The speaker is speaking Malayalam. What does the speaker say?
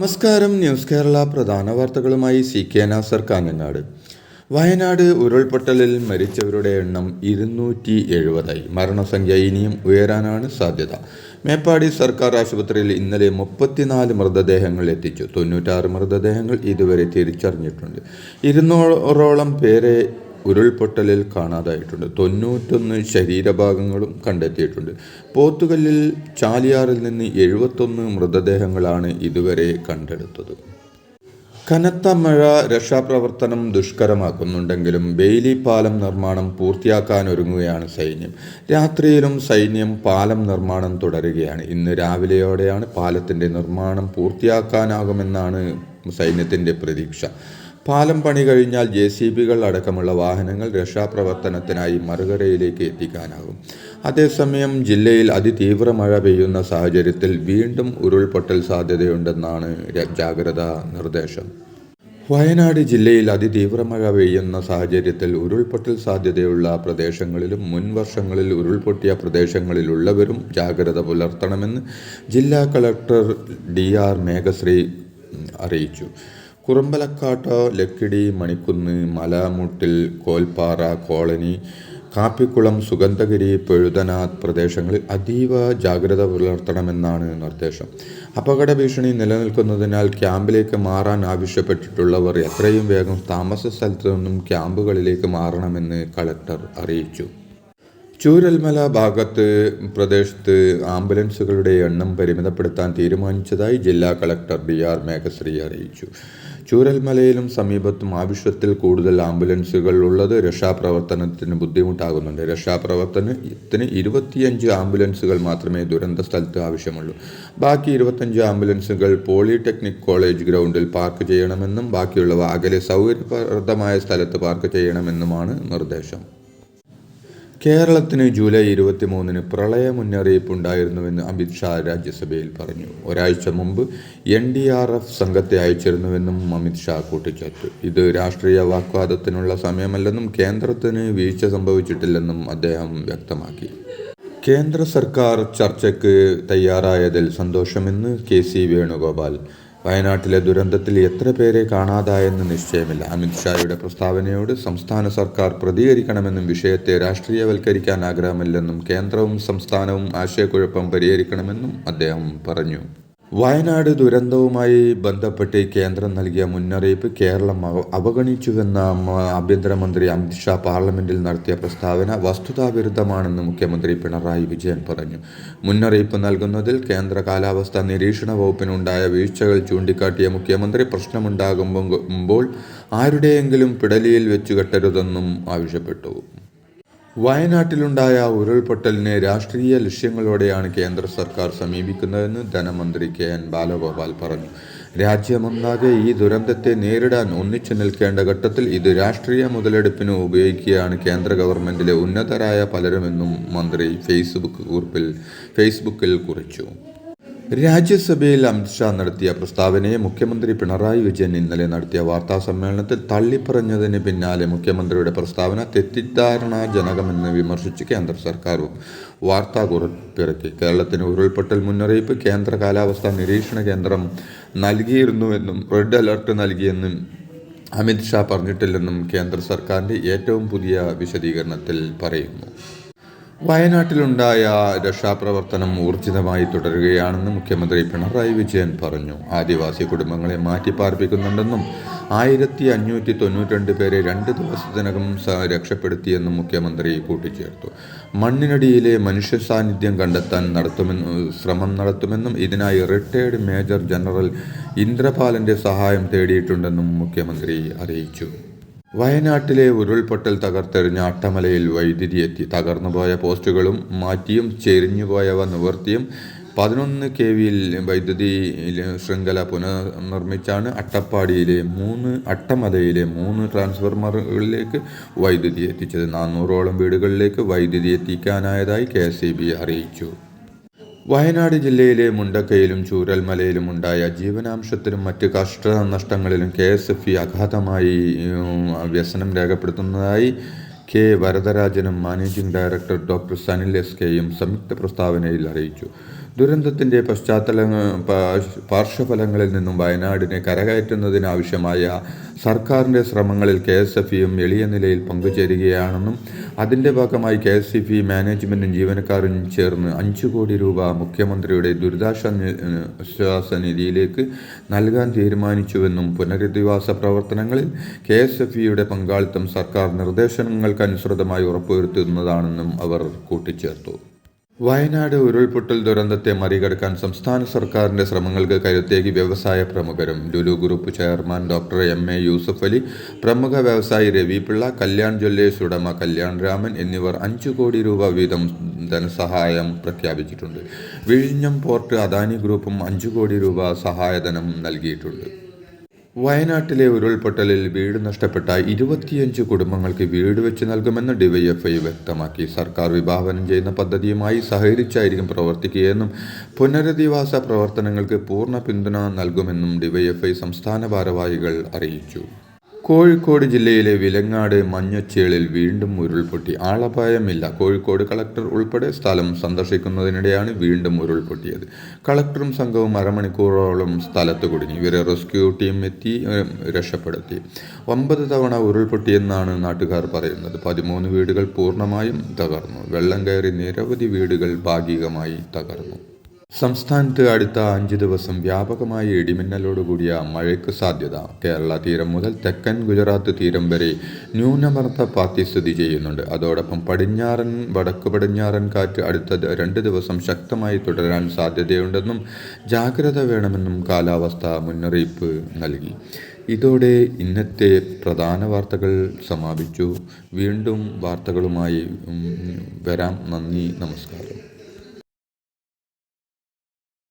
നമസ്കാരം ന്യൂസ് കേരള പ്രധാന വാർത്തകളുമായി സി കെ നാസർ കാഞ്ഞങ്ങാട്. വയനാട് ഉരുൾപൊട്ടലിൽ മരിച്ചവരുടെ എണ്ണം ഇരുന്നൂറ്റി എഴുപതായി മരണസംഖ്യ ഇനിയും ഉയരാനാണ് സാധ്യത. മേപ്പാടി സർക്കാർ ആശുപത്രിയിൽ ഇന്നലെ മുപ്പത്തിനാല് മൃതദേഹങ്ങൾ എത്തിച്ചു. തൊണ്ണൂറ്റാറ് മൃതദേഹങ്ങൾ ഇതുവരെ തിരിച്ചറിഞ്ഞിട്ടുണ്ട്. ഇരുന്നൂറോളം പേരെ ഉരുൾപൊട്ടലിൽ കാണാതായിട്ടുണ്ട്. തൊണ്ണൂറ്റൊന്ന് ശരീരഭാഗങ്ങളും കണ്ടെത്തിയിട്ടുണ്ട്. പോത്തുകല്ലിൽ ചാലിയാറിൽ നിന്ന് എഴുപത്തൊന്ന് മൃതദേഹങ്ങളാണ് ഇതുവരെ കണ്ടെടുത്തത്. കനത്ത മഴ രക്ഷാപ്രവർത്തനം ദുഷ്കരമാക്കുന്നുണ്ടെങ്കിലും ബെയിലി പാലം നിർമ്മാണം പൂർത്തിയാക്കാനൊരുങ്ങുകയാണ് സൈന്യം. രാത്രിയിലും സൈന്യം പാലം നിർമ്മാണം തുടരുകയാണ്. ഇന്ന് രാവിലെയോടെയാണ് പാലത്തിന്റെ നിർമ്മാണം പൂർത്തിയാക്കാനാകുമെന്നാണ് സൈന്യത്തിന്റെ പ്രതീക്ഷ. പാലം പണി കഴിഞ്ഞാൽ ജെ സി ബികൾ അടക്കമുള്ള വാഹനങ്ങൾ രക്ഷാപ്രവർത്തനത്തിനായി മറുകരയിലേക്ക് എത്തിക്കാനാകും. അതേസമയം ജില്ലയിൽ അതിതീവ്ര മഴ പെയ്യുന്ന സാഹചര്യത്തിൽ വീണ്ടും ഉരുൾപൊട്ടൽ സാധ്യതയുണ്ടെന്നാണ് ജാഗ്രതാ നിർദ്ദേശം. വയനാട് ജില്ലയിൽ അതിതീവ്ര മഴ പെയ്യുന്ന സാഹചര്യത്തിൽ ഉരുൾപൊട്ടൽ സാധ്യതയുള്ള പ്രദേശങ്ങളിലും മുൻവർഷങ്ങളിൽ ഉരുൾപൊട്ടിയ പ്രദേശങ്ങളിലുള്ളവരും ജാഗ്രത പുലർത്തണമെന്ന് ജില്ലാ കളക്ടർ ഡി ആർ മേഘശ്രീ അറിയിച്ചു. കുറുമ്പലക്കാട്ട് ലക്കിടി മണിക്കുന്ന് മലാമൂട്ടിൽ കോൽപ്പാറ കോളനി കാപ്പിക്കുളം സുഗന്ധഗിരി പെഴുതനാഥ് പ്രദേശങ്ങളിൽ അതീവ ജാഗ്രത പുലർത്തണമെന്നാണ് നിർദ്ദേശം. അപകട ഭീഷണി നിലനിൽക്കുന്നതിനാൽ ക്യാമ്പിലേക്ക് മാറാൻ ആവശ്യപ്പെട്ടിട്ടുള്ളവർ എത്രയും വേഗം താമസ സ്ഥലത്തു നിന്നും ക്യാമ്പുകളിലേക്ക് മാറണമെന്ന് കളക്ടർ അറിയിച്ചു. ചൂരൽമല ഭാഗത്ത് പ്രദേശത്ത് ആംബുലൻസുകളുടെ എണ്ണം പരിമിതപ്പെടുത്താൻ തീരുമാനിച്ചതായി ജില്ലാ കളക്ടർ ബി ആർ മേഘശ്രീ അറിയിച്ചു. ചൂരൽമലയിലും സമീപത്തും ആവശ്യത്തിൽ കൂടുതൽ ആംബുലൻസുകൾ ഉള്ളത് രക്ഷാപ്രവർത്തനത്തിന് ബുദ്ധിമുട്ടാകുന്നുണ്ട്. രക്ഷാപ്രവർത്തനത്തിന് ഇരുപത്തിയഞ്ച് ആംബുലൻസുകൾ മാത്രമേ ദുരന്ത സ്ഥലത്ത് ആവശ്യമുള്ളൂ. ബാക്കി ഇരുപത്തഞ്ച് ആംബുലൻസുകൾ പോളിടെക്നിക് കോളേജ് ഗ്രൗണ്ടിൽ പാർക്ക് ചെയ്യണമെന്നും ബാക്കിയുള്ളവ അകലെ സൗകര്യപ്രദമായ സ്ഥലത്ത് പാർക്ക് ചെയ്യണമെന്നുമാണ് നിർദ്ദേശം. കേരളത്തിന് ജൂലൈ ഇരുപത്തി മൂന്നിന് പ്രളയ മുന്നറിയിപ്പ് ഉണ്ടായിരുന്നുവെന്ന് അമിത് ഷാ രാജ്യസഭയിൽ പറഞ്ഞു. ഒരാഴ്ച മുമ്പ് എൻ ഡി ആർ എഫ് സംഘത്തെ അയച്ചിരുന്നുവെന്നും അമിത് ഷാ കൂട്ടിച്ചേർത്തു. ഇത് രാഷ്ട്രീയ വാക്വാദത്തിനുള്ള സമയമല്ലെന്നും കേന്ദ്രത്തിന് വീഴ്ച സംഭവിച്ചിട്ടില്ലെന്നും അദ്ദേഹം വ്യക്തമാക്കി. കേന്ദ്ര സർക്കാർ ചർച്ചയ്ക്ക് തയ്യാറായതിൽ സന്തോഷമെന്ന് കെ സി വേണുഗോപാൽ വയനാട്ടിലെ ദുരന്തത്തിൽ എത്ര പേരെ കാണാതായെന്ന് നിശ്ചയമില്ല. അമിത്ഷായുടെ പ്രസ്താവനയോട് സംസ്ഥാന സർക്കാർ പ്രതികരിക്കണമെന്നും വിഷയത്തെ രാഷ്ട്രീയവൽക്കരിക്കാൻ ആഗ്രഹമില്ലെന്നും കേന്ദ്രവും സംസ്ഥാനവും ആശയക്കുഴപ്പം പരിഹരിക്കണമെന്നും അദ്ദേഹം പറഞ്ഞു. വയനാട് ദുരന്തവുമായി ബന്ധപ്പെട്ട് കേന്ദ്രം നൽകിയ മുന്നറിയിപ്പ് കേരളം അവ- അവഗണിച്ചുവെന്ന ആഭ്യന്തരമന്ത്രി അമിത് ഷാ പാർലമെന്റിൽ നടത്തിയ പ്രസ്താവന വസ്തുതാവിരുദ്ധമാണെന്ന് മുഖ്യമന്ത്രി പിണറായി വിജയൻ പറഞ്ഞു. മുന്നറിയിപ്പ് നൽകുന്നതിൽ കേന്ദ്ര കാലാവസ്ഥാ നിരീക്ഷണ വകുപ്പിനുണ്ടായ വീഴ്ചകൾ ചൂണ്ടിക്കാട്ടിയ മുഖ്യമന്ത്രി പ്രശ്നമുണ്ടാകുമ്പോൾ ആരുടെയെങ്കിലും പിടലിയിൽ വെച്ചു കെട്ടരുതെന്നും ആവശ്യപ്പെട്ടു. വയനാട്ടിലുണ്ടായ ഉരുൾപൊട്ടലിനെ രാഷ്ട്രീയ ലക്ഷ്യങ്ങളോടെയാണ് കേന്ദ്ര സർക്കാർ സമീപിക്കുന്നതെന്ന് ധനമന്ത്രി കെ എൻ ബാലഗോപാൽ പറഞ്ഞു. രാജ്യമൊന്നാകെ ഈ ദുരന്തത്തെ നേരിടാൻ ഒന്നിച്ചു നിൽക്കേണ്ട ഘട്ടത്തിൽ ഇത് രാഷ്ട്രീയ മുതലെടുപ്പിന് ഉപയോഗിക്കുകയാണ് കേന്ദ്ര ഗവൺമെന്റിലെ ഉന്നതരായ പലരുമെന്നും മന്ത്രി ഫേസ്ബുക്ക് കുറിപ്പിൽ ഫേസ്ബുക്കിൽ കുറിച്ചു. രാജ്യസഭയിൽ അമിത്ഷാ നടത്തിയ പ്രസ്താവനയെ മുഖ്യമന്ത്രി പിണറായി വിജയൻ ഇന്നലെ നടത്തിയ വാർത്താ സമ്മേളനത്തിൽ തള്ളിപ്പറഞ്ഞതിന് പിന്നാലെ മുഖ്യമന്ത്രിയുടെ പ്രസ്താവന തെറ്റിദ്ധാരണാജനകമെന്ന് വിമർശിച്ച് കേന്ദ്ര സർക്കാർ വാർത്താക്കുറിപ്പിറക്കി കേരളത്തിന് ഉരുൾപൊട്ടൽ മുന്നറിയിപ്പ് കേന്ദ്ര കാലാവസ്ഥാ നിരീക്ഷണ കേന്ദ്രം നൽകിയിരുന്നുവെന്നും റെഡ് അലർട്ട് നൽകിയെന്നും അമിത്ഷാ പറഞ്ഞിട്ടില്ലെന്നും കേന്ദ്ര സർക്കാരിന്റെ ഏറ്റവും പുതിയ വിശദീകരണത്തിൽ പറയുന്നു. വയനാട്ടിലുണ്ടായ രക്ഷാപ്രവർത്തനം ഊർജിതമായി തുടരുകയാണെന്ന് മുഖ്യമന്ത്രി പിണറായി വിജയൻ പറഞ്ഞു. ആദിവാസി കുടുംബങ്ങളെ മാറ്റിപ്പാർപ്പിക്കുന്നുണ്ടെന്നും ആയിരത്തി അഞ്ഞൂറ്റി തൊണ്ണൂറ്റി പേരെ രണ്ട് ദിവസത്തിനകം രക്ഷപ്പെടുത്തിയെന്നും മുഖ്യമന്ത്രി കൂട്ടിച്ചേർത്തു. മണ്ണിനടിയിലെ മനുഷ്യ സാന്നിധ്യം കണ്ടെത്താൻ നടത്തുമെന്ന് ശ്രമം നടത്തുമെന്നും ഇതിനായി റിട്ടയർഡ് മേജർ ജനറൽ ഇന്ദ്രപാലന്റെ സഹായം തേടിയിട്ടുണ്ടെന്നും മുഖ്യമന്ത്രി അറിയിച്ചു. വയനാട്ടിലെ ഉരുൾപൊട്ടൽ തകർത്തെറിഞ്ഞ അട്ടമലയിൽ വൈദ്യുതി എത്തി തകർന്നുപോയ പോസ്റ്റുകളും മാറ്റിയും ചെരിഞ്ഞുപോയവ നിവർത്തിയും പതിനൊന്ന് കെ വിയിൽ വൈദ്യുതി ശൃംഖല പുനർനിർമ്മിച്ചാണ് അട്ടപ്പാടിയിലെ മൂന്ന് അട്ടമലയിലെ മൂന്ന് ട്രാൻസ്ഫോർമറുകളിലേക്ക് വൈദ്യുതി എത്തിച്ചത്. നാനൂറോളം വീടുകളിലേക്ക് വൈദ്യുതി എത്തിക്കാനായതായി കെ അറിയിച്ചു. വയനാട് ജില്ലയിലെ മുണ്ടക്കയിലും ചൂരൽമലയിലും ഉണ്ടായ ജീവനാംശത്തിലും മറ്റ് കഷ്ടനഷ്ടങ്ങളിലും കെ എസ് എഫ് ഇ അഗാധമായി വ്യസനം രേഖപ്പെടുത്തുന്നതായി K. Varadarajan managing director doctor Sanil S കെയും സംയുക്ത പ്രസ്താവനയിൽ അറിയിച്ചു. ദുരന്തത്തിന്റെ പശ്ചാത്തല പാർശ്വഫലങ്ങളിൽ നിന്നും വയനാടിനെ കരകയറ്റുന്നതിനാവശ്യമായ സർക്കാരിന്റെ ശ്രമങ്ങളിൽ കെ എസ് എഫ് ഇയും എളിയ നിലയിൽ പങ്കുചേരുകയാണെന്നും അതിന്റെ ഭാഗമായി കെ എസ് സി പി മാനേജ്മെന്റും ജീവനക്കാരും ചേർന്ന് അഞ്ചു കോടി രൂപ മുഖ്യമന്ത്രിയുടെ ദുരിതാശ്വാസ നിധിയിലേക്ക് നൽകാൻ തീരുമാനിച്ചുവെന്നും പുനരധിവാസ പ്രവർത്തനങ്ങളിൽ കെ എസ് എഫ് ഇയുടെ പങ്കാളിത്തം സർക്കാർ നിർദ്ദേശങ്ങൾക്കനുസൃതമായി ഉറപ്പുവരുത്തുന്നതാണെന്നും അവർ കൂട്ടിച്ചേർത്തു. വയനാട് ഉരുൾപൊട്ടൽ ദുരന്തത്തെ മറികടക്കാൻ സംസ്ഥാന സർക്കാരിന്റെ ശ്രമങ്ങൾക്ക് കരുത്തേകി വ്യവസായ പ്രമുഖരും Lulu group chairman doctor M A Yusuf Ali പ്രമുഖ വ്യവസായി രവി പിള്ള കല്യാൺ ജ്വല്ലേഴ്സ് ഉടമ കല്യാൺ രാമൻ എന്നിവർ അഞ്ചു കോടി രൂപ വീതം ധനസഹായം പ്രഖ്യാപിച്ചിട്ടുണ്ട്. വിഴിഞ്ഞം പോർട്ട് അദാനി ഗ്രൂപ്പും അഞ്ചു കോടി രൂപ സഹായധനം നൽകിയിട്ടുണ്ട്. വയനാട്ടിലെ ഉരുൾപൊട്ടലിൽ വീട് നഷ്ടപ്പെട്ട ഇരുപത്തിയഞ്ച് കുടുംബങ്ങൾക്ക് വീട് വെച്ച് നൽകുമെന്ന് ഡിവൈഎഫ്ഐ വ്യക്തമാക്കി. സർക്കാർ വിഭാവനം ചെയ്യുന്ന പദ്ധതിയുമായി സഹകരിച്ചായിരിക്കും പ്രവർത്തിക്കുകയെന്നും പുനരധിവാസ പ്രവർത്തനങ്ങൾക്ക് പൂർണ പിന്തുണ നൽകുമെന്നും ഡിവൈഎഫ്ഐ സംസ്ഥാന ഭാരവാഹികൾ അറിയിച്ചു. കോഴിക്കോട് ജില്ലയിലെ വിലങ്ങാട് മഞ്ഞച്ചേളിൽ വീണ്ടും ഉരുൾപൊട്ടി. ആളപായമില്ല. കോഴിക്കോട് കളക്ടർ ഉൾപ്പെടെ സ്ഥലം സന്ദർശിക്കുന്നതിനിടെയാണ് വീണ്ടും ഉരുൾപൊട്ടിയത്. കളക്ടറും സംഘവും അരമണിക്കൂറോളം സ്ഥലത്ത് കുടുങ്ങി. ഇവരെ റെസ്ക്യൂ ടീം എത്തി രക്ഷപ്പെടുത്തി. ഒമ്പത് തവണ ഉരുൾപൊട്ടിയെന്നാണ് നാട്ടുകാർ പറയുന്നത്. പതിമൂന്ന് വീടുകൾ പൂർണമായും തകർന്നു. വെള്ളം കയറി നിരവധി വീടുകൾ ഭാഗികമായി തകർന്നു. സംസ്ഥാനത്ത് അടുത്ത അഞ്ച് ദിവസം വ്യാപകമായ ഇടിമിന്നലോടുകൂടിയ മഴയ്ക്ക് സാധ്യത. കേരള തീരം മുതൽ തെക്കൻ ഗുജറാത്ത് തീരം വരെ ന്യൂനമർദ്ദ പാത്തി സ്ഥിതി ചെയ്യുന്നുണ്ട്. അതോടൊപ്പം പടിഞ്ഞാറൻ വടക്ക് പടിഞ്ഞാറൻ കാറ്റ് അടുത്ത രണ്ട് ദിവസം ശക്തമായി തുടരാൻ സാധ്യതയുണ്ടെന്നും ജാഗ്രത വേണമെന്നും കാലാവസ്ഥ മുന്നറിയിപ്പ് നൽകി. ഇതോടെ ഇന്നത്തെ പ്രധാന വാർത്തകൾ സമാപിച്ചു. വീണ്ടും വാർത്തകളുമായി വരാം. നന്ദി നമസ്കാരം.